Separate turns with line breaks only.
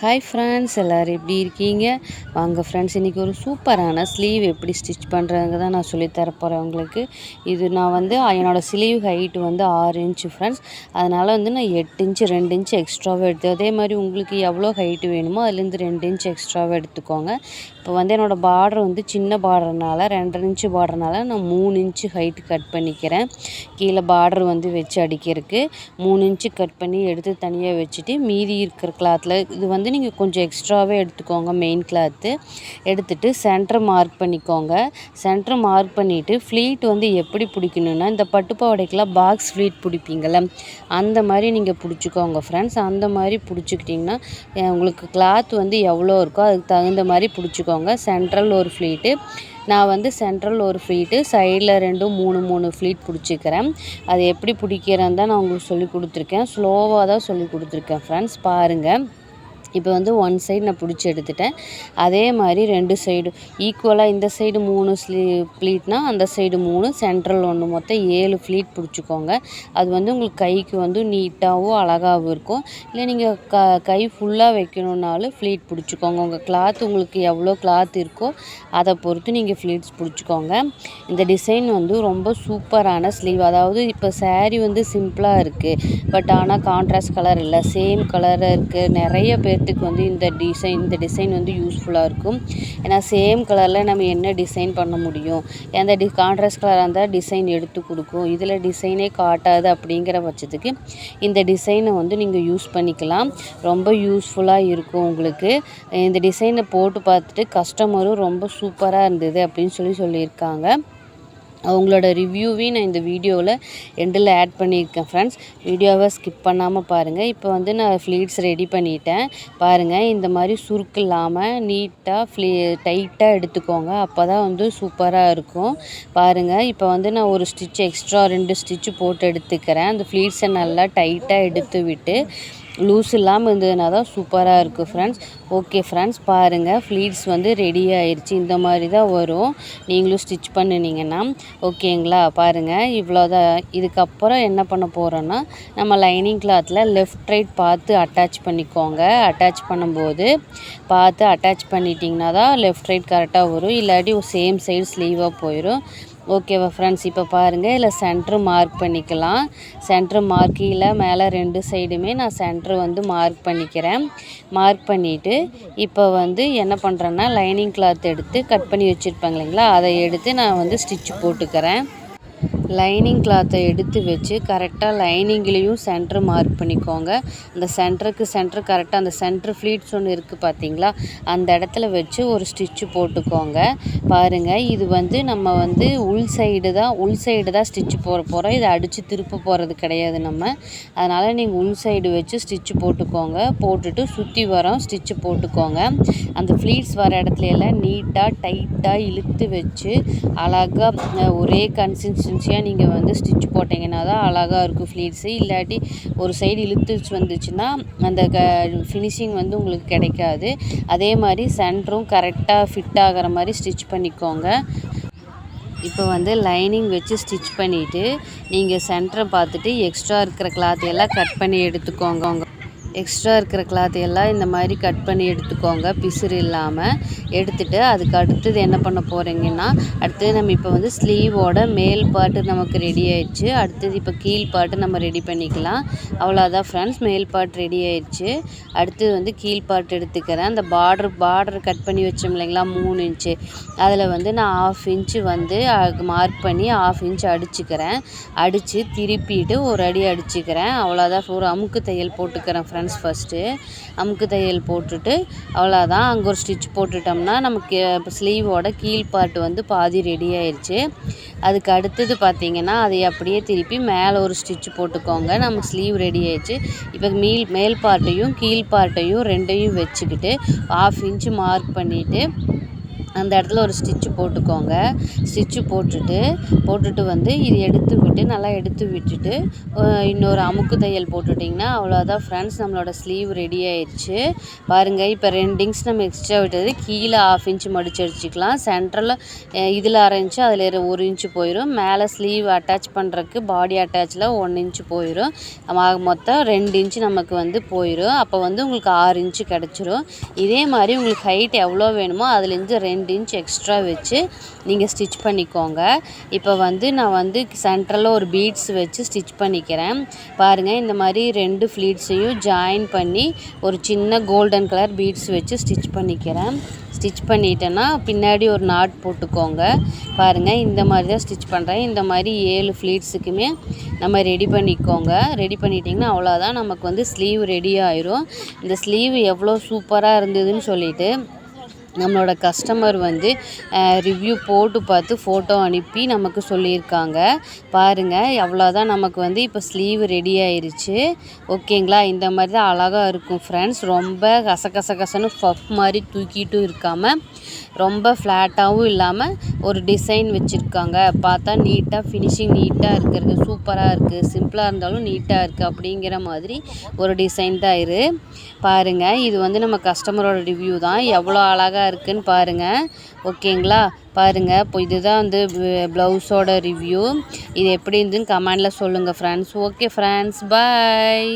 Hi friends எல்லோரும் எப்படி இருக்கீங்க? வாங்க ஃப்ரெண்ட்ஸ் இன்றைக்கி ஒரு சூப்பரான ஸ்லீவ் எப்படி ஸ்டிச் பண்ணுறதுங்க தான் நான் சொல்லி தரப்போகிறேன் உங்களுக்கு. இது நான் வந்து என்னோடய ஸ்லீவ் ஹைட்டு வந்து ஆறு இன்ச்சு ஃப்ரெண்ட்ஸ் அதனால் வந்து நான் எட்டு இன்ச்சு ரெண்டு இன்ச்சு எக்ஸ்ட்ராவாக எடுத்து அதே மாதிரி உங்களுக்கு எவ்வளோ ஹைட்டு வேணுமோ அதுலேருந்து ரெண்டு இன்ச்சு எக்ஸ்ட்ராவாக எடுத்துக்கோங்க. இப்போ வந்து என்னோடய பார்டர் வந்து சின்ன பார்டர்னால ரெண்டரை இன்ச்சு பார்டர்னால நான் மூணு இன்ச்சு ஹைட்டு கட் பண்ணிக்கிறேன். கீழே பார்டர் வந்து வச்சு அடிக்கிறதுக்கு மூணு இன்ச்சு கட் பண்ணி எடுத்து தனியாக வச்சுட்டு மீதி இருக்கிற கிளாத்தில் இது வந்து வந்து நீங்கள் கொஞ்சம் எக்ஸ்ட்ராவே எடுத்துக்கோங்க மெயின் கிளாத்து எடுத்துகிட்டு சென்டர் மார்க் பண்ணிக்கோங்க. சென்டர் மார்க் பண்ணிவிட்டு ஃப்ளீட் வந்து எப்படி பிடிக்கணுன்னா இந்த பட்டுப்பாவடைக்கெலாம் பாக்ஸ் ஃப்ளீட் பிடிப்பீங்கள அந்த மாதிரி நீங்கள் பிடிச்சிக்கோங்க ஃப்ரெண்ட்ஸ் அந்த மாதிரி பிடிச்சிக்கிட்டிங்கன்னா உங்களுக்கு கிளாத் வந்து எவ்வளோ இருக்கோ அதுக்கு தகுந்த மாதிரி பிடிச்சிக்கோங்க. சென்ட்ரல் ஒரு ஃப்ளீட்டு நான் வந்து சென்ட்ரல் ஒரு ஃப்ளீட்டு சைடில் ரெண்டும் மூணு மூணு ஃப்ளீட் பிடிச்சிக்கிறேன். அது எப்படி பிடிக்கிறேன்னு தான் நான் உங்களுக்கு சொல்லி கொடுத்துருக்கேன். ஸ்லோவாக தான் சொல்லி கொடுத்துருக்கேன் ஃப்ரெண்ட்ஸ் பாருங்கள் இப்போ வந்து ஒன் சைடு நான் பிடிச்சி எடுத்துட்டேன். அதே மாதிரி ரெண்டு சைடு ஈக்குவலாக இந்த சைடு மூணு ஸ்லீ ப்ளீட்னா அந்த சைடு மூணு சென்ட்ரல் ஒன்று மொத்தம் ஏழு ஃப்ளீட் பிடிச்சிக்கோங்க. அது வந்து உங்களுக்கு கைக்கு வந்து நீட்டாகவும் அழகாகவும் இருக்கும். இல்லை நீங்கள் க கை ஃபுல்லாக வைக்கணுன்னாலும் ஃப்ளீட் பிடிச்சிக்கோங்க. உங்கள் கிளாத் உங்களுக்கு எவ்வளோ கிளாத் இருக்கோ அதை பொறுத்து நீங்கள் ஃப்ளீட்ஸ் பிடிச்சிக்கோங்க. இந்த டிசைன் வந்து ரொம்ப சூப்பரான ஸ்லீவ் அதாவது இப்போ சேரீ வந்து சிம்பிளாக இருக்குது பட் ஆனால் கான்ட்ராஸ்ட் கலர் இல்லை. சேம் கலராக இருக்குது நிறைய பேர் பேர்த்துக்கு வந்து இந்த டிசைன் இந்த டிசைன் வந்து யூஸ்ஃபுல்லாக இருக்கும். ஏன்னா சேம் கலரில் நம்ம என்ன டிசைன் பண்ண முடியும்? எந்த டி கான்ட்ராஸ்ட் கலராக இருந்தால் டிசைன் எடுத்து கொடுக்கும். இதில் டிசைனே காட்டாது அப்படிங்கிற பட்சத்துக்கு இந்த டிசைனை வந்து நீங்கள் யூஸ் பண்ணிக்கலாம். ரொம்ப யூஸ்ஃபுல்லாக இருக்கும் உங்களுக்கு. இந்த டிசைனை போட்டு பார்த்துட்டு கஸ்டமரும் ரொம்ப சூப்பராக இருந்தது அப்படின்னு சொல்லி சொல்லியிருக்காங்க. அவங்களோட ரிவ்யூவையும் நான் இந்த வீடியோவில் எண்டில் ஆட் பண்ணியிருக்கேன் ஃப்ரெண்ட்ஸ் வீடியோவை ஸ்கிப் பண்ணாமல் பாருங்கள் இப்போ வந்து நான் ஃப்ளீட்ஸ் ரெடி பண்ணிட்டேன். பாருங்கள் இந்த மாதிரி சுருக்கு இல்லாமல் நீட்டாக ஃப்ளீ டைட்டாக எடுத்துக்கோங்க. அப்போ தான் வந்து சூப்பராக இருக்கும். பாருங்கள் இப்போ வந்து நான் ஒரு ஸ்டிச் எக்ஸ்ட்ரா ரெண்டு ஸ்டிச்சு போட்டு எடுத்துக்கிறேன். அந்த ஃப்ளீட்ஸை நல்லா டைட்டாக எடுத்து விட்டு லூஸ் இல்லாமல் இருந்ததுனா தான் சூப்பராக இருக்குது ஃப்ரெண்ட்ஸ் ஓகே ஃப்ரெண்ட்ஸ் பாருங்கள் ஃப்ளீட்ஸ் வந்து ரெடி ஆயிடுச்சு இந்த மாதிரி தான் வரும். நீங்களும் ஸ்டிச் பண்ணினீங்கன்னா ஓகேங்களா பாருங்கள் இவ்வளோதான் இதுக்கப்புறம் என்ன பண்ண போகிறோன்னா நம்ம லைனிங் கிளாத்தில் லெஃப்ட் ரைட் பார்த்து அட்டாச் பண்ணிக்கோங்க. அட்டாச் பண்ணும்போது பார்த்து அட்டாச் பண்ணிட்டிங்கன்னா தான் லெஃப்ட் ரைட் கரெக்டாக வரும். இல்லாட்டி சேம் சைடு ஸ்லீவாக போயிடும் ஓகேவா ஃப்ரெண்ட்ஸ் இப்போ பாருங்கள் இதில் சென்ட்ரு மார்க் பண்ணிக்கலாம். சென்ட்ரு மார்க்கில் மேலே ரெண்டு சைடுமே நான் சென்ட்ரு வந்து மார்க் பண்ணிக்கிறேன். மார்க் பண்ணிவிட்டு இப்போ வந்து என்ன பண்ணுறேன்னா லைனிங் கிளாத் எடுத்து கட் பண்ணி வச்சுருப்பாங்க இல்லைங்களா? அதை எடுத்து நான் வந்து ஸ்டிச் போட்டுக்கிறேன். லைனிங் கிளாத்தை எடுத்து வச்சு கரெக்டாக லைனிங்லேயும் சென்ட்ரு மார்க் பண்ணிக்கோங்க. அந்த சென்டருக்கு சென்ட்ரு கரெக்டாக அந்த சென்ட்ரு ஃப்ளீட்ஸ் ஒன்று இருக்குது பார்த்தீங்களா அந்த இடத்துல வச்சு ஒரு ஸ்டிச்சு போட்டுக்கோங்க. பாருங்கள் இது வந்து நம்ம வந்து உள் சைடு தான் உள் சைடு தான் ஸ்டிச்சு போட போகிறோம் இதை அடித்து திருப்ப போகிறது கிடையாது நம்ம. அதனால் நீங்கள் உள் சைடு வச்சு ஸ்டிச்சு போட்டுக்கோங்க. போட்டுட்டு சுற்றி வரோம் ஸ்டிச்சு போட்டுக்கோங்க. அந்த ஃப்ளீட்ஸ் வர இடத்துல எல்லாம் நீட்டாக டைட்டாக இழுத்து வச்சு அழகாக ஒரே கன்சிஸ்டன்சியாக சரியாக நீங்கள் வந்து ஸ்டிச் போட்டிங்கன்னா தான் அழகாக இருக்கும் ஃப்ளீட்ஸு இல்லாட்டி ஒரு சைடு இழுத்துச்சு வந்துச்சுன்னா அந்த க ஃபினிஷிங் வந்து உங்களுக்கு கிடைக்காது. அதே மாதிரி சென்டரும் கரெக்டாக ஃபிட் ஆகிற மாதிரி ஸ்டிச் பண்ணிக்கோங்க. இப்போ வந்து லைனிங் வச்சு ஸ்டிச் பண்ணிவிட்டு நீங்கள் சென்டரை பார்த்துட்டு எக்ஸ்ட்ரா இருக்கிற கிளாத் எல்லாம் கட் பண்ணி எடுத்துக்கோங்க எக்ஸ்ட்ரா இருக்கிற கிளாத் எல்லாம் இந்த மாதிரி கட் பண்ணி எடுத்துக்கோங்க. பிசுறு இல்லாமல் எடுத்துகிட்டு அதுக்கு அடுத்தது என்ன பண்ண போகிறீங்கன்னா அடுத்தது நம்ம இப்போ வந்து ஸ்லீவோட மேல் பாட்டு நமக்கு ரெடி ஆயிடுச்சு. அடுத்தது இப்போ கீழ் பாட்டு நம்ம ரெடி பண்ணிக்கலாம். அவ்வளோதான் ஃப்ரெண்ட்ஸ் மேல் பாட்டு ரெடி ஆயிடுச்சு. அடுத்தது வந்து கீழ் பாட்டு எடுத்துக்கிறேன். அந்த பார்டர் பார்டர் கட் பண்ணி வச்சோம் இல்லைங்களா மூணு இன்ச்சு அதில் வந்து நான் ஆஃப் இன்ச்சு வந்து மார்க் பண்ணி ஆஃப் இன்ச் அடிச்சுக்கிறேன். அடித்து திருப்பிட்டு ஒரு அடி அடிச்சுக்கிறேன். அவ்வளோதான் ஒரு அமுக்கு தையல் போட்டுக்கிறேன் ஃப்ரெண்ட்ஸ் ஃப்ரெண்ட்ஸ் ஃபஸ்ட்டு அமுக்கு தையல் போட்டுட்டு அவ்வளோதான் அங்கே ஒரு ஸ்டிச் போட்டுட்டோம்னா நமக்கு ஸ்லீவோட கீழ் பார்ட் வந்து பாதி ரெடி ஆயிடுச்சு அதுக்கு அடுத்தது பார்த்திங்கன்னா அதை அப்படியே திருப்பி மேலே ஒரு ஸ்டிச் போட்டுக்கோங்க. நம்ம ஸ்லீவ் ரெடி ஆயிடுச்சு இப்போ மீல் மேல் பார்ட்டையும் கீழ் பார்ட்டையும் ரெண்டையும் வச்சுக்கிட்டு ஆஃப் இன்ச்சு மார்க் பண்ணிவிட்டு அந்த இடத்துல ஒரு ஸ்டிச்சு போட்டுக்கோங்க. ஸ்டிச்சு போட்டுட்டு போட்டுட்டு வந்து இது எடுத்து விட்டு நல்லா எடுத்து விட்டுட்டு இன்னொரு அமுக்கு தையல் போட்டுட்டிங்கன்னா அவ்வளோதான் ஃப்ரெண்ட்ஸ் நம்மளோட ஸ்லீவ் ரெடி ஆயிடுச்சு பாருங்கள் இப்போ ரெண்டு இன்ச் நம்ம எக்ஸ்ட்ரா விட்டது. கீழே ஆஃப் இன்ச் மடிச்சு அடிச்சுக்கலாம். சென்டரில் இதில் அரை இன்ச்சு அதில் ஒரு இன்ச்சு போயிடும் மேலே ஸ்லீவ் அட்டாச் பண்ணுறதுக்கு பாடி அட்டாச்சில் ஒன் இன்ச்சு போயிடும் மொத்தம் ரெண்டு இன்ச்சு நமக்கு வந்து போயிடும் அப்போ வந்து உங்களுக்கு ஆறு இன்ச்சு கிடச்சிரும். இதே மாதிரி உங்களுக்கு ஹைட் எவ்வளோ வேணுமோ அதுலேருந்து ரெண்டு இன்ச் எக்ஸ்ட்ரா வச்சு நீங்கள் ஸ்டிச் பண்ணிக்கோங்க. இப்போ வந்து நான் வந்து சென்ட்ரலில் ஒரு பீட்ஸ் வச்சு ஸ்டிச் பண்ணிக்கிறேன். பாருங்கள் இந்த மாதிரி ரெண்டு ஃப்ளீட்ஸையும் ஜாயின் பண்ணி ஒரு சின்ன கோல்டன் கலர் பீட்ஸ் வச்சு ஸ்டிச் பண்ணிக்கிறேன். ஸ்டிச் பண்ணிட்டேன்னா பின்னாடி ஒரு நாட் போட்டுக்கோங்க. பாருங்கள் இந்த மாதிரி தான் ஸ்டிச் பண்ணுறேன் இந்த மாதிரி ஏழு ஃப்ளீட்ஸுக்குமே நம்ம ரெடி பண்ணிக்கோங்க. ரெடி பண்ணிட்டிங்கன்னா அவ்வளோதான் நமக்கு வந்து ஸ்லீவ் ரெடி ஆயிரும். இந்த ஸ்லீவ் எவ்வளோ சூப்பராக இருந்ததுன்னு சொல்லிவிட்டு நம்மளோட கஸ்டமர் வந்து ரிவ்யூ போட்டு பார்த்து ஃபோட்டோ அனுப்பி நமக்கு சொல்லியிருக்காங்க. பாருங்கள் எவ்வளோதான் நமக்கு வந்து இப்போ ஸ்லீவ் ரெடி ஆயிருச்சு. ஓகேங்களா இந்த மாதிரி தான் அழகாக இருக்கும் ஃப்ரெண்ட்ஸ் ரொம்ப கச கச கசன்னு மாதிரி தூக்கிட்டும் இருக்காமல் ரொம்ப ஃப்ளாட்டாகவும் இல்லாமல் ஒரு டிசைன் வச்சுருக்காங்க. பார்த்தா நீட்டாக ஃபினிஷிங் நீட்டாக இருக்கிறது. சூப்பராக இருக்குது சிம்பிளாக இருந்தாலும் நீட்டாக இருக்குது அப்படிங்கிற மாதிரி ஒரு டிசைன் தான் இரு பாருங்கள் இது வந்து நம்ம கஸ்டமரோட ரிவ்யூ தான். எவ்வளோ அழகாக இருக்குன்னு பாருங்கள் ஓகேங்களா? பாருங்கள் இப்போ இதுதான் வந்து ப்ளவுஸோட ரிவ்யூ இது எப்படி இருந்துன்னு கமெண்டில் சொல்லுங்கள் ஃப்ரெண்ட்ஸ் ஓகே ஃப்ரெண்ட்ஸ் பாய்